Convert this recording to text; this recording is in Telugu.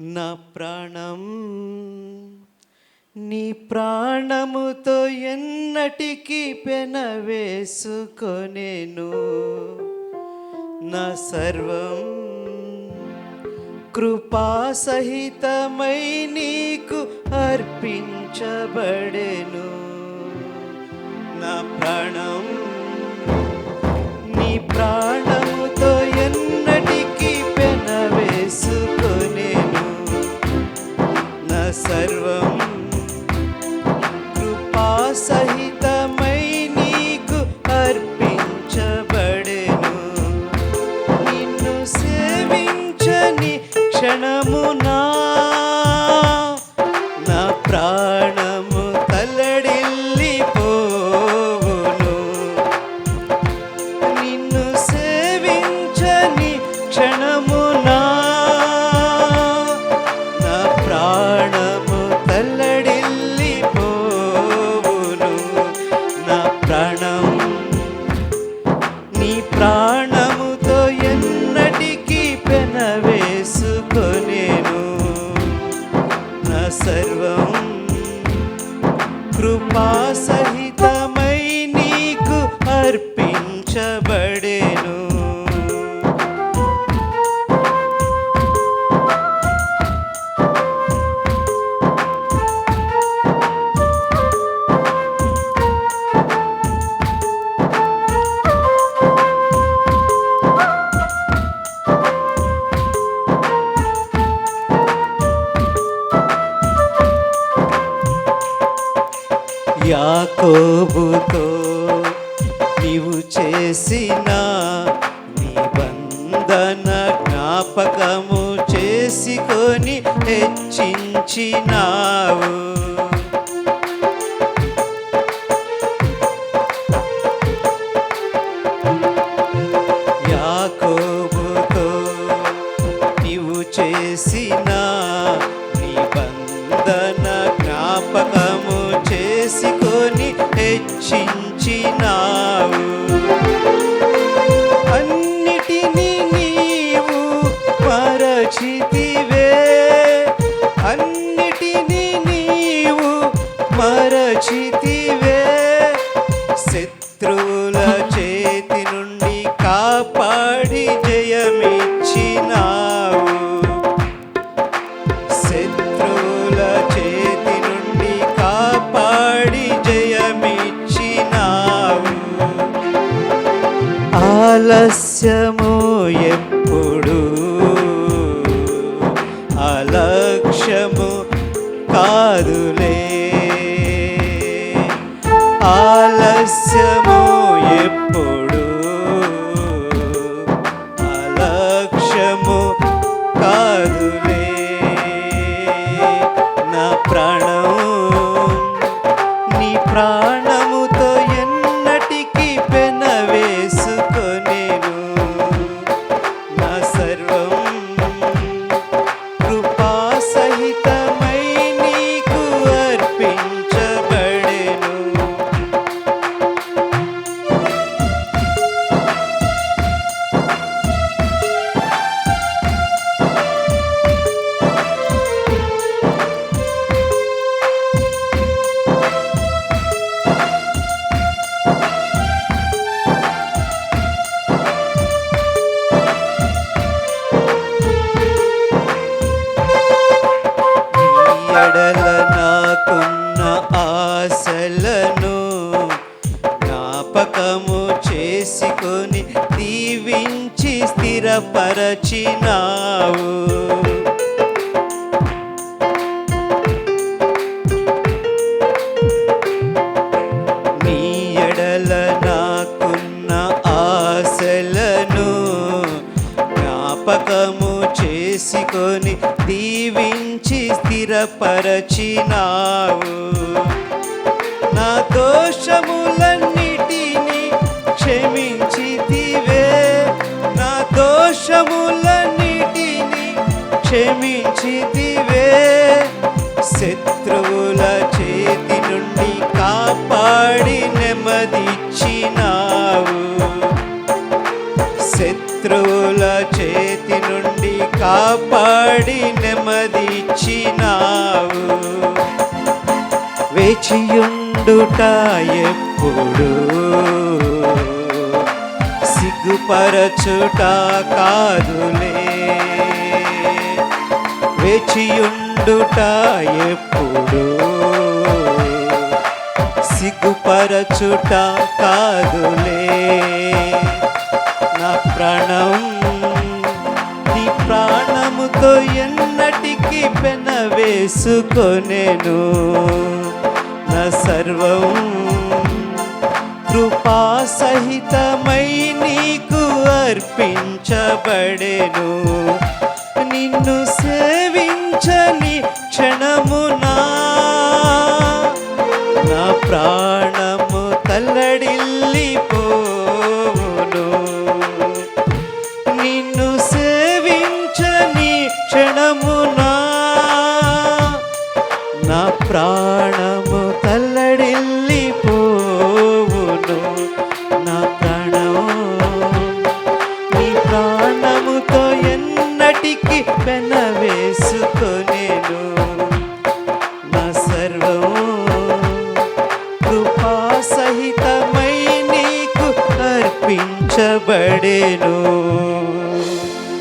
నా ప్రాణం నీ ప్రాణముతో ఎన్నటికీ పెనవేసుకొనేను. నా సర్వం కృపా సహితమై నీకు అర్పించబడెను. నా ప్రాణం నీ ప్రా ప్రాణము తల్లడిల్లిపోవును నిన్ను సేవించని క్షణమునా నా ప్రాణము తల్లడిల్లిపోవును నా ప్రాణం నీ ప్రాణముతో ఎన్నటికీ పెనవేసుకొనేను. నా సర్వం అర్పించబడేను యాకోబుతో నీవు చేసిన నిబంధన జ్ఞాపకము చేసుకొని హెచ్చించినావు. శత్రువుల చేతి నుండి కాపాడి జయమిచ్చినావు. శత్రువుల చేతి నుండి కాపాడి జయమిచ్చినావు. ఆలస్యము ఎప్పుడు అలక్ష్యము కాదులే. ఆలస్యము ఎడల నాకున్న ఆశలను జ్ఞాపకము చేసుకొని దీవించి స్థిరపరచినావు. జ్ఞాపకము చేసుకొని దీవించి స్థిరపరచినావు. నా దోషములన్నిటినీ క్షమించితివే నా దోషములన్నిటినీ క్షమించితివే శత్రువుల చేతి నుండి కాపాడి నెమ్మదిచ్చినావు. శత్రువు చేతి నుండి కాపాడి నెమ్మదిచ్చినావు. వేచియుండుట ఎప్పుడు సిగ్గుపరచుట కాదులే. వేచియుండుట ఎప్పుడు సిగ్గుపరచుట కాదులే. నా ప్రాణం వేసుకొనేను నా సర్వం కృపా సహితమై నీకు అర్పించబడెను. నిన్ను సేవించని క్షణమునా నా ప్రాణము తల్లడిల్లిపోను ప్రాణము తల్లడిల్లి పోవును నా ప్రాణము. నీ ప్రాణముతో ఎన్నటికి పెన